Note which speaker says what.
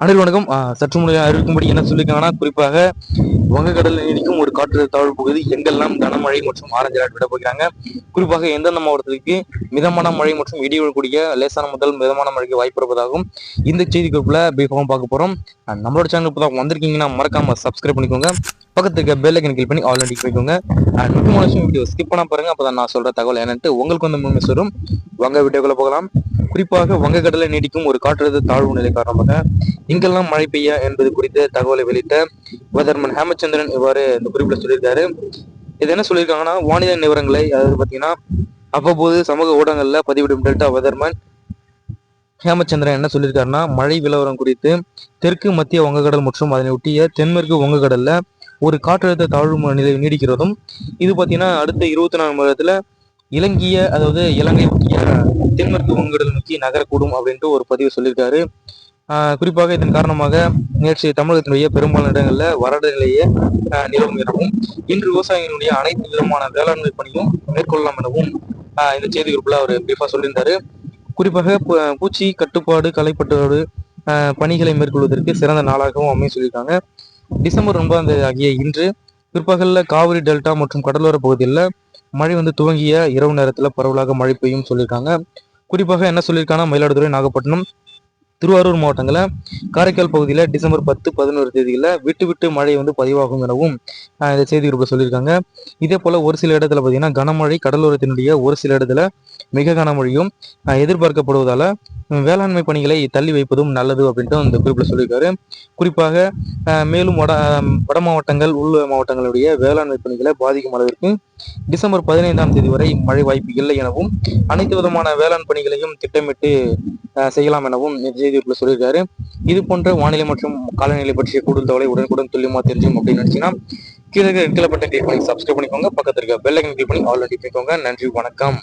Speaker 1: அனைவரும் வணக்கம். சற்று முறையாக அறிவிக்கும்படி என்ன சொல்லியிருக்காங்கன்னா குறிப்பாக வங்கக்கடலில் நீடிக்கும் ஒரு காற்று தாழ்வு பகுதி எங்கெல்லாம் கனமழை மற்றும் ஆரஞ்சு அலர்ட் விட போகிறாங்க? குறிப்பாக எந்தெந்த மாவட்டத்திற்கு மிதமான மழை மற்றும் இடி கூடிய லேசான முதல் மிதமான மழைக்கு வாய்ப்பு இருப்பதாகவும் இந்த செய்தி குறிப்பில் பீஃபாகவும் பார்க்க போறோம். நம்மளோட சேனல் இப்போ தான் வந்திருக்கீங்கன்னா மறக்காம சப்ஸ்கிரைப் பண்ணிக்கோங்க. பக்கத்துக்கு இருக்க பெல் ஐக்கன் கிளிக் பண்ணி ஆல் அடி பண்ணிக்கோங்க அண்ட் முக்கியமான விஷயம் வீடியோ ஸ்கிப் பண்ண பாருங்க. அப்பதான் நான் சொல்ற தகவல் என்னன்ட்டு உங்களுக்கு வந்து முழுமை வரும் வாங்க வீடியோக்குள்ள போகலாம். குறிப்பாக வங்கக்கடலை நீடிக்கும் ஒரு காற்றழுத்த தாழ்வு நிலை காரணமாக எங்கெல்லாம் மழை பெய்ய என்பது குறித்த தகவலை வெளியிட்ட வெதர்மன் ஹேமச்சந்திரன் இவ்வாறு இந்த குறிப்பில் சொல்லியிருக்காரு. இது என்ன சொல்லியிருக்காங்கன்னா வானிலை நிவரங்களை அதாவது பார்த்தீங்கன்னா அவ்வப்போது சமூக ஊடகங்களில் பதிவிடும் டெல்டா வெதர்மன் ஹேமச்சந்திரன் என்ன சொல்லியிருக்காருன்னா மழை விலவரம் குறித்து தெற்கு மத்திய வங்கக்கடல் மற்றும் அதனை ஒட்டிய தென்மேற்கு வங்கக்கடல்ல ஒரு காற்றழுத்த தாழ்வு நிலை நீடிக்கிறதும் இது பார்த்தீங்கன்னா அடுத்த இருபத்தி நாலு மணி நேரத்தில் இலங்கைய அதாவது இலங்கை ஒட்டிய தென்மேற்கு வங்கடல் நோக்கி நகரக்கூடும் அப்படின்ட்டு ஒரு பதிவு சொல்லியிருக்காரு. குறிப்பாக இதன் காரணமாக நேற்று தமிழகத்தினுடைய பெரும்பாலான இடங்களில் வறண்ட நிலையே நிலவும் எனவும் இன்று விவசாயிகளுடைய அனைத்து விதமான வேளாண்மை பணியும் மேற்கொள்ளலாம் எனவும் இந்த செய்தி குறிப்பில் அவர் பிரீஃபாக சொல்லியிருந்தாரு. குறிப்பாக பூச்சி கட்டுப்பாடு கலைப்பட்டோடு பணிகளை மேற்கொள்வதற்கு சிறந்த நாளாகவும் அமைய சொல்லியிருக்காங்க. டிசம்பர் ஒன்பதாம் தேதி ஆகிய இன்று பிற்பகலில் காவிரி டெல்டா மற்றும் கடலோர பகுதியில் மழை வந்து துவங்கிய இரவு நேரத்தில் பரவலாக மழை பெய்யும் சொல்லியிருக்காங்க. குறிப்பாக என்ன சொல்லியிருக்காங்கன்னா மயிலாடுதுறை நாகப்பட்டினம் திருவாரூர் மாவட்டங்களில் காரைக்கால் பகுதியில் டிசம்பர் பத்து பதினோரு தேதியில் விட்டு விட்டு மழை வந்து பதிவாகும் எனவும் இந்த செய்தி குறிப்பில் சொல்லியிருக்காங்க. இதே போல் ஒரு சில இடத்துல பார்த்தீங்கன்னா கனமழை கடலோரத்தினுடைய ஒரு சில இடத்துல மிக கனமழையும் எதிர்பார்க்கப்படுவதால் வேளாண்மை பணிகளை தள்ளி வைப்பதும் நல்லது அப்படின்ட்டு அந்த குறிப்பில் சொல்லியிருக்காரு. குறிப்பாக மேலும் வட வட மாவட்டங்கள் உள் மாவட்டங்களுடைய வேளாண்மை பணிகளை பாதிக்கும் அளவிற்கு டிசம்பர் பதினைந்தாம் தேதி வரை மழை வாய்ப்பு இல்லை எனவும் அனைத்து விதமான வேளாண் பணிகளையும் திட்டமிட்டு செய்யலாம் எனவும் செய்திக்குள்ள சொல்லியிருக்காரு. இது போன்ற வானிலை மற்றும் காலநிலை பற்றிய கூடுதல் தகவலை உடனுக்குடன் துல்லியமாக தெரிஞ்சும் அப்படின்னு நினைச்சீங்கன்னா கீழே கீழே பட்டன் கிளிக் பண்ணி சப்ஸ்கிரைப் பண்ணிக்கோங்க. பக்கத்தில் இருக்க பெல் ஐக்கன் கிளிக் பண்ணி ஆல்ரெடி பண்ணிக்கோங்க நன்றி வணக்கம்.